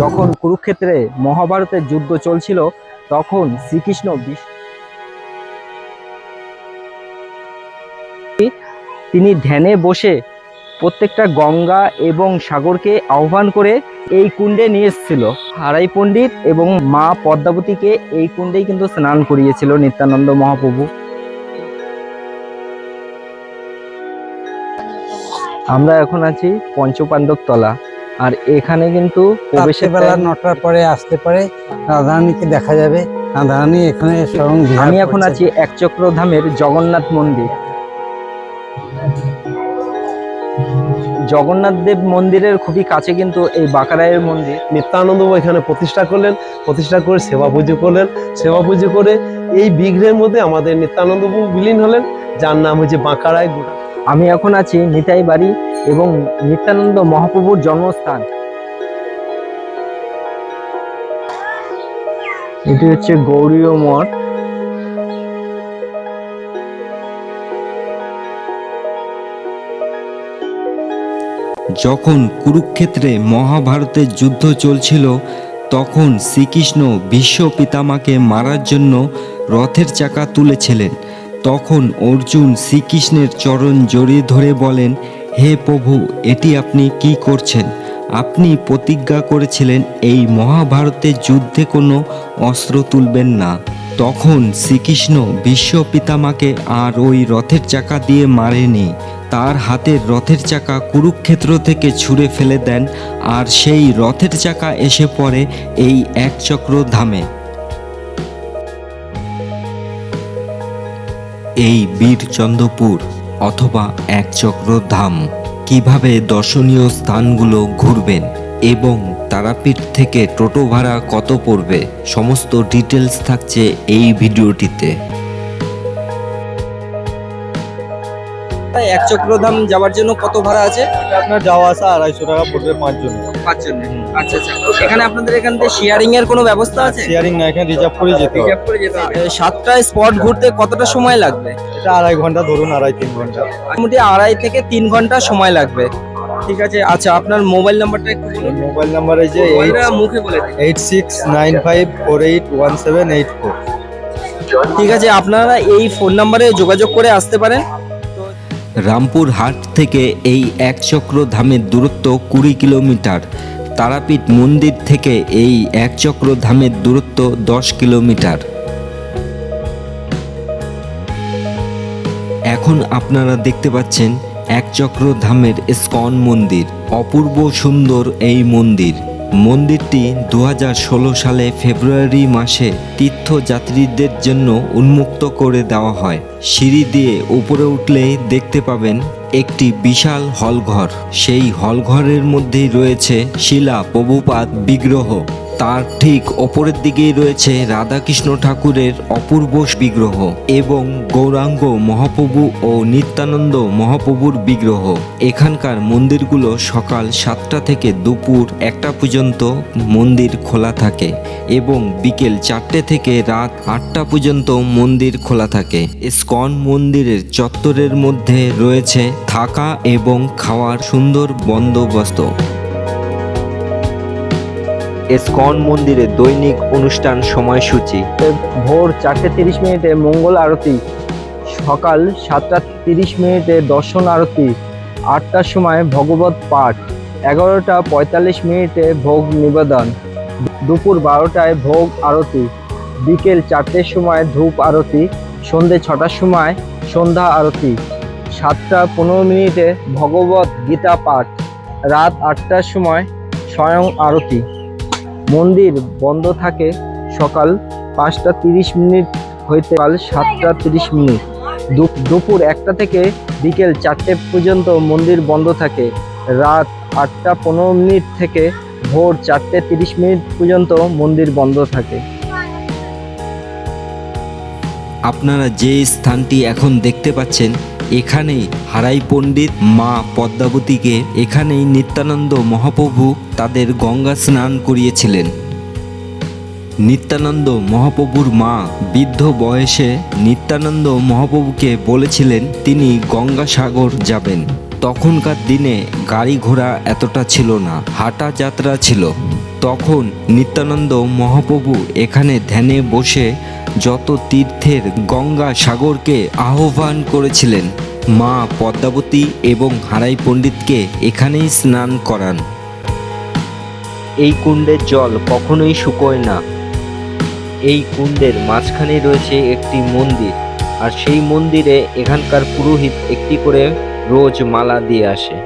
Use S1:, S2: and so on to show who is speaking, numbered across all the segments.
S1: যখন কুরুক্ষেত্রে মহাভারতের যুদ্ধ চলছিল, তখন শ্রীকৃষ্ণ তিনি ধ্যানে বসে প্রত্যেকটা গঙ্গা এবং সাগরকে আহ্বান করে এই কুণ্ডে নিয়ে এসেছিল। হারাই পণ্ডিত এবং মা পদ্মাবতীকে এই কুণ্ডেই কিন্তু স্নান করিয়েছিল নিত্যানন্দ মহাপ্রভু। আমরা এখন আছি পঞ্চপাণ্ডব তলা আর এখানে কিন্তু
S2: রাত্রেবেলা নটার পরে আসতে পারে রাধারানীকে দেখা যাবে। রাধারানী এখানে
S1: আমি এখন। আছি একচক্র ধামের জগন্নাথ মন্দির। জগন্নাথ দেব মন্দিরের খুবই কাছে কিন্তু এই বাঁকারায়ের মন্দির।
S3: নিত্যানন্দ এখানে প্রতিষ্ঠা করলেন প্রতিষ্ঠা করে সেবা পুজো করলেন। সেবা পুজো করে এই বিগ্রহের মধ্যে আমাদের নিত্যানন্দ বিলীন হলেন। যার নাম হচ্ছে বাঁকারায় গোটা
S1: আমি এখন আছি নিতাই বাড়ি এবং নিত্যানন্দ মহাপ্রভুর জন্মস্থান। এটি হচ্ছে গৌরীয় মঠ।
S4: যখন কুরুক্ষেত্রে মহাভারতের যুদ্ধ চলছিল, তখন শ্রীকৃষ্ণ বিশ্ব পিতামাকে মারার জন্য রথের চাকা তুলেছিলেন। তখন অর্জুন শ্রীকৃষ্ণের চরণ জড়িয়ে ধরে বলেন, হে প্রভু, এটি আপনি কি করছেন? আপনি প্রতিজ্ঞা করেছিলেন এই মহাভারতের যুদ্ধে কোনো অস্ত্র তুলবেন না। তখন শ্রীকৃষ্ণ বিশ্ব পিতামাকে আর ওই রথের চাকা দিয়ে মারেনি। তার হাতের রথের চাকা কুরুক্ষেত্র থেকে ছুঁড়ে ফেলে দেন, আর সেই রথের চাকা এসে পড়ে এই একচক্র ধামে এই বীরচন্দ্রপুর অথবা একচক্র ধাম কীভাবে দর্শনীয় স্থানগুলো ঘুরবেন এবং তারাপীঠ থেকে টোটো ভাড়া কত পড়বে সমস্ত ডিটেলস থাকছে এই ভিডিওটিতে।
S1: এক চক্রধাম যাওয়ার জন্য কত ভাড়া আছে?
S5: আপনার যাওয়া আসা আড়াইশো টাকা পড়বে পাঁচজন
S1: পাঁচজন আচ্ছা আচ্ছা। এখানে আপনাদের এখান থেকে শেয়ারিং এর কোনো ব্যবস্থা আছে?
S5: শেয়ারিং না এখানে রিজার্ভ করে যেতে হবে।
S1: রিজার্ভ করে যেতে হবে। সাতটা স্পট ঘুরতে কতটা সময় লাগবে?
S5: এটা আড়াই ঘণ্টা ধরুন আড়াই তিন ঘণ্টা।
S1: মোটামুটি আড়াই থেকে তিন ঘণ্টা সময় লাগবে। ঠিক আছে আচ্ছা আপনার মোবাইল নাম্বারটা একটু বলুন।
S5: মোবাইল নাম্বার এই যে
S1: মুখে বলে
S5: eight six nine five four eight one seven eight four
S1: ঠিক আছে আপনারা এই ফোন নাম্বারে যোগাযোগ করে আসতে পারেন।
S4: রামপুর হাট থেকে এই একচক্র ধামের দূরত্ব কুড়ি কিলোমিটার। তারাপীঠ মন্দির থেকে এই একচক্র ধামের দূরত্ব দশ কিলোমিটার। এখন আপনারা দেখতে পাচ্ছেন একচক্র ধামের স্কন মন্দির, অপূর্ব সুন্দর এই মন্দির। মন্দিরটি দু হাজার ষোলো সালে ফেব্রুয়ারি মাসে তীর্থযাত্রীদের জন্য উন্মুক্ত করে দেওয়া হয়। সিঁড়ি দিয়ে উপরে উঠলে দেখতে পাবেন একটি বিশাল হলঘর। সেই হলঘরের মধ্যেই রয়েছে শিলা প্রভুপাত বিগ্রহ। তার ঠিক ওপরের দিকেই রয়েছে রাধাকৃষ্ণ ঠাকুরের অপূর্ব বিগ্রহ এবং গৌরাঙ্গ মহাপ্রভু ও নিত্যানন্দ মহাপ্রভুর বিগ্রহ। এখানকার মন্দিরগুলো সকাল সাতটা থেকে দুপুর একটা পর্যন্ত মন্দির খোলা থাকে এবং বিকেল চারটে থেকে রাত আটটা পর্যন্ত মন্দির খোলা থাকে। স্কন মন্দিরের চত্বরের মধ্যে রয়েছে থাকা এবং খাওয়ার সুন্দর বন্দোবস্ত। স্কন মন্দিরে দৈনিক অনুষ্ঠান সময়সূচি।
S1: ভোর চারটে তিরিশ মিনিটে মঙ্গল আরতি, সকাল সাতটা তিরিশ মিনিটে দর্শন আরতি, আটটার সময় ভগবত পাঠ, এগারোটা পঁয়তাল্লিশ মিনিটে ভোগ নিবেদন, দুপুর বারোটায় ভোগ আরতি, বিকেল চারটের সময় ধূপ আরতি, সন্ধে ছটার সময় সন্ধ্যা আরতি, সাতটা পনেরো মিনিটে ভগবত গীতা পাঠ, রাত আটটার সময় স্বয়ং আরতি। মন্দির বন্ধ থাকে সকাল পাঁচটা তিরিশ মিনিট হইতে কাল সাতটা তিরিশ মিনিট। দুপুর একটা থেকে বিকেল চারটে পর্যন্ত মন্দির বন্ধ থাকে। রাত আটটা পনেরো মিনিট থেকে ভোর চারটে তিরিশ মিনিট পর্যন্ত মন্দির বন্ধ থাকে।
S4: আপনারা যে স্থানটি এখন দেখতে পাচ্ছেন এখানেই হারাই পণ্ডিত মা পদ্মাবতীকে এখানেই নিত্যানন্দ মহাপ্রভু তাদের গঙ্গা স্নান করিয়েছিলেন। নিত্যানন্দ মহাপ্রভুর মা বৃদ্ধ বয়সে নিত্যানন্দ মহাপ্রভুকে বলেছিলেন, তিনি গঙ্গাসাগর যাবেন। তখনকার দিনে গাড়ি ঘোড়া এতটা ছিল না, হাঁটা যাত্রা ছিল। তখন নিত্যানন্দ মহাপ্রভু এখানে ধ্যানে বসে যত তীর্থের গঙ্গা সাগরকে আহ্বান করেছিলেন, মা পদ্মাবতী এবং হারাই পণ্ডিতকে এখানেই স্নান করান। এই কুণ্ডের জল কখনোই শুকোয় না। এই কুণ্ডের মাঝখানে রয়েছে একটি মন্দির, আর সেই মন্দিরে এখানকার পুরোহিত একটি করে রোজ মালা দিয়ে আসে।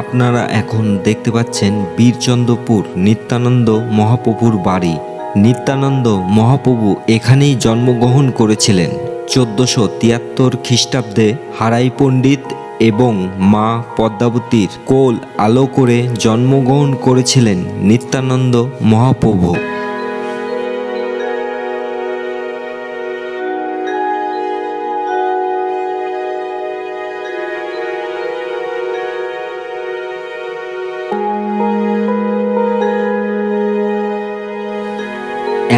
S4: আপনারা এখন দেখতে পাচ্ছেন বীরচন্দ্রপুর নিত্যানন্দ মহাপ্রভুর বাড়ি। নিত্যানন্দ মহাপ্রভু এখানেই জন্মগ্রহণ করেছিলেন চোদ্দশো তিয়াত্তর খ্রিস্টাব্দে হারাই পণ্ডিত এবং মা পদ্মাবতীর কোল আলো করে জন্মগ্রহণ করেছিলেন নিত্যানন্দ মহাপ্রভু।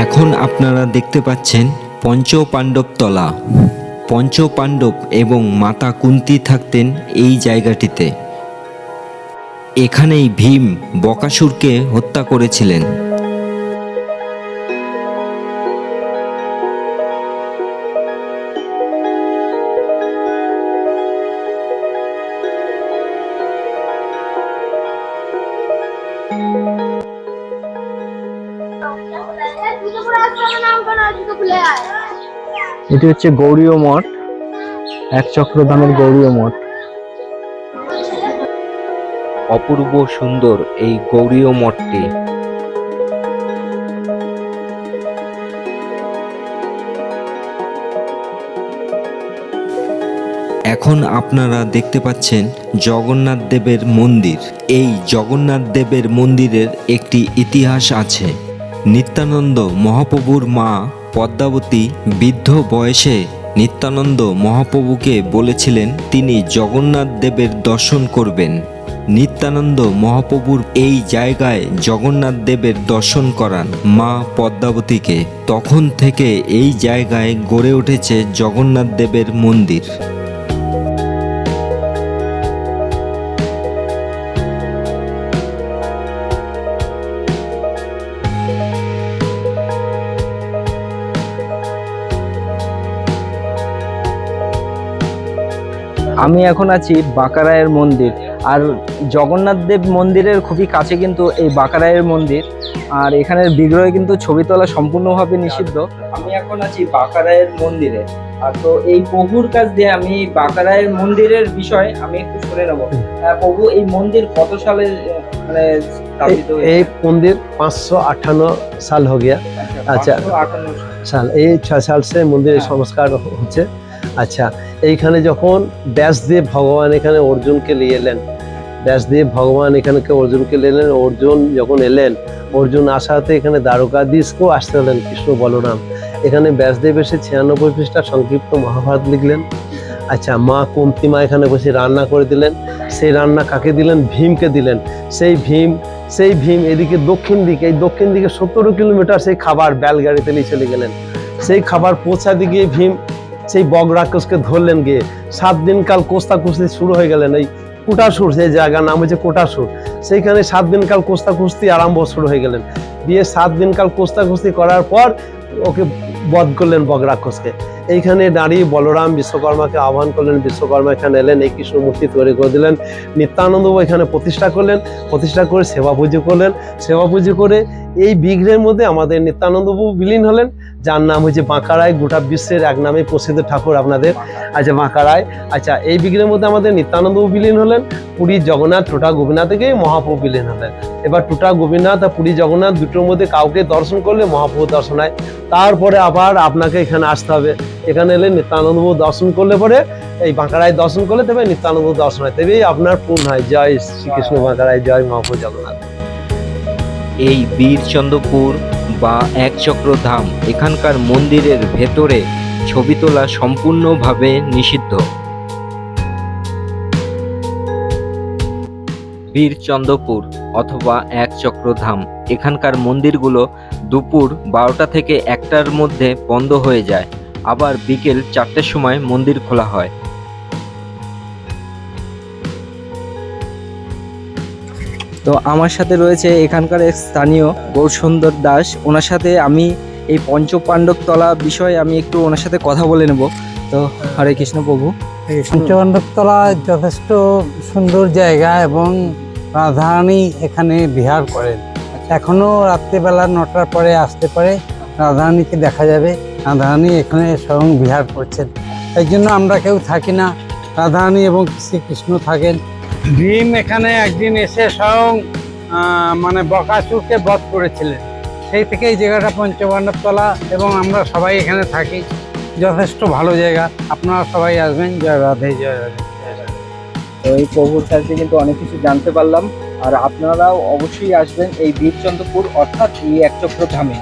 S4: এখন আপনারা দেখতে পাচ্ছেন পঞ্চ পাণ্ডব তলা পঞ্চ পাণ্ডব এবং মাতা কুন্তি থাকতেন এই জায়গাটিতে। এখানেই ভীম বকাসুরকে হত্যা করেছিলেন।
S1: এটি হচ্ছে গৌরীয় মঠ, এক চক্রধামের গৌরীয় মঠ।
S4: অপূর্ব সুন্দর এই গৌরীয় মঠটি। এখন আপনারা দেখতে পাচ্ছেন জগন্নাথ দেবের মন্দির। এই জগন্নাথ দেবের মন্দিরের একটি ইতিহাস আছে। নিত্যানন্দ মহাপ্রভুর মা পদ্মাবতী বৃদ্ধ বয়সে নিত্যানন্দ মহাপ্রভুকে বলেছিলেন, তিনি জগন্নাথ দেবের দর্শন করবেন। নিত্যানন্দ মহাপ্রভুর এই জায়গায় জগন্নাথ দেবের দর্শন করান মা পদ্মাবতীকে। তখন থেকে এই জায়গায় গড়ে উঠেছে জগন্নাথ দেবের মন্দির।
S1: আমি এখন আছি বাঁকারায়ের মন্দির। আর জগন্নাথ দেব মন্দিরের খুবই কাছে কিন্তু এই বাঁকারায়ের মন্দির। আর এখানের বিগ্রহে কিন্তু ছবি তোলা সম্পূর্ণভাবে নিষিদ্ধ। আমি এখন আছি বাঁকারায়ের মন্দিরে। আর তো এই প্রভুর কাছ দিয়ে আমি বাঁকারায়ের মন্দিরের বিষয়ে আমি একটু শুনে নেব। প্রভু এই মন্দির কত সালে মানে
S3: এই মন্দির পাঁচশো আঠান্ন সাল হো গিয়া। আচ্ছা,
S1: আচ্ছা। সাল।
S3: এই ছয় সাল সে মন্দিরের হ্যাঁ। সংস্কার হচ্ছে। আচ্ছা এইখানে যখন ব্যাসদেব ভগবান এখানে অর্জুনকে নিয়ে এলেন ব্যাসদেব ভগবান এখানকে অর্জুনকে এলেন, অর্জুন যখন এলেন, অর্জুন আসাতে এখানে দ্বারকাধীশকেও আসতে হলেন কৃষ্ণ বলরাম। এখানে ব্যাসদেব এসে ছিয়ানব্বই পৃষ্ঠা সংক্ষিপ্ত মহাভারত লিখলেন। আচ্ছা মা কুন্তিমা এখানে বসে রান্না করে দিলেন। সেই রান্না কাকে দিলেন? ভীমকে দিলেন। সেই ভীম সেই ভীম এদিকে দক্ষিণ দিকে, এই দক্ষিণ দিকে সত্তর কিলোমিটার সেই খাবার ব্যালগাড়িতে নিয়ে চলে গেলেন সেই খাবার পৌঁছাতে গিয়ে ভীম সেই বগ রাক্ষসকে ধরলেন গিয়ে। সাত দিন কাল কোস্তা কুস্তি শুরু হয়ে গেলেন এই কোটাসুর সেই জায়গার নাম হচ্ছে কোটাসুর। সেইখানে সাত দিন কাল কোস্তা কুস্তি আরম্ভ শুরু হয়ে গেলেন। দিয়ে সাত দিন কাল কোস্তা কুস্তি করার পর ওকে বধ করলেন বগ রাক্ষসকে। এইখানে দাঁড়িয়ে বলরাম বিশ্বকর্মাকে আহ্বান করলেন, বিশ্বকর্মা এখানে এলেন, এই কৃষ্ণ মূর্তি তৈরি করে দিলেন। নিত্যানন্দবাবু এখানে প্রতিষ্ঠা করলেন, প্রতিষ্ঠা করে সেবা পুজো করলেন। সেবা পুজো করে এই বিগ্রহের মধ্যে আমাদের নিত্যানন্দবাবু বিলীন হলেন। যার নাম হচ্ছে বাঁকারায় গোটা বিশ্বের এক নামে প্রসিদ্ধ ঠাকুর আপনাদের। আচ্ছা বাঁকারায় আচ্ছা এই বিগ্রহের মধ্যে আমাদের নিত্যানন্দ বিলীন হলেন পুরীর জগন্নাথ, টোটা গোপীনাথ থেকে মহাপ্রভু বিলীন হলেন। এবার টোটা গোপীনাথ আর পুরী জগন্নাথ দুটোর মধ্যে কাউকে দর্শন করলে মহাপ্রভু দর্শন হয়। তারপরে আবার আপনাকে এখানে আসতে হবে। এখানে এলে নিত্যানন্দবাবু দর্শন করলে পরে এই বাঁকারায় দর্শন করলে তবে নিত্যানন্দ দর্শন হয়। তবেই আপনার পূর্ণ হয়। জয় শ্রীকৃষ্ণ বাঁকারায় জয় মহাপ্রভু জগন্নাথ।
S4: এই বীরচন্দ্রপুর বা একচক্র ধাম এখানকার মন্দিরের ভেতরে ছবি তোলা সম্পূর্ণভাবে নিষিদ্ধ। বীরচন্দ্রপুর অথবা একচক্র ধাম এখানকার মন্দিরগুলো দুপুর বারোটা থেকে একটার মধ্যে বন্ধ হয়ে যায়। আবার বিকেল চারটের সময় মন্দির খোলা হয়।
S1: তো আমার সাথে রয়েছে এখানকার এক স্থানীয় গৌরসুন্দর দাস। ওনার সাথে আমি এই পঞ্চপাণ্ডব তলা বিষয়ে আমি একটু ওনার সাথে কথা বলে নেব। তো হরে কৃষ্ণ প্রভু।
S2: পঞ্চপাণ্ডবতলা যথেষ্ট সুন্দর জায়গা এবং রাধারানী এখানে বিহার করেন। এখনও রাত্রিবেলা নটার পরে আসতে পারে, রাধারানীকে দেখা যাবে। রাধারানী এখানে স্বয়ং বিহার করছেন। এই জন্য আমরা কেউ থাকি না। রাধারানী এবং শ্রীকৃষ্ণ থাকেন। ভীম এখানে একদিন এসে স্বয়ং মানে বকাসুরকে বধ করেছিলেন। সেই থেকে এই জায়গাটা পঞ্চপাণ্ডবতলা এবং আমরা সবাই এখানে থাকি। যথেষ্ট ভালো জায়গা। আপনারা সবাই আসবেন। জয় রাধে জয় রাধে
S1: তো এই প্রভুর কাছে কিন্তু অনেক কিছু জানতে পারলাম। আর আপনারাও অবশ্যই আসবেন এই বীরচন্দ্রপুর অর্থাৎ এই একচক্র ধামে।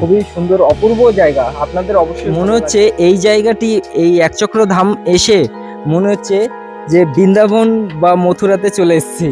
S1: খুবই সুন্দর অপূর্ব জায়গা। আপনাদের অবশ্যই মনে হচ্ছে এই জায়গাটি এই একচক্র ধাম এসে মনে হচ্ছে যে বৃন্দাবন বা মথুরাতে চলে এসেছি।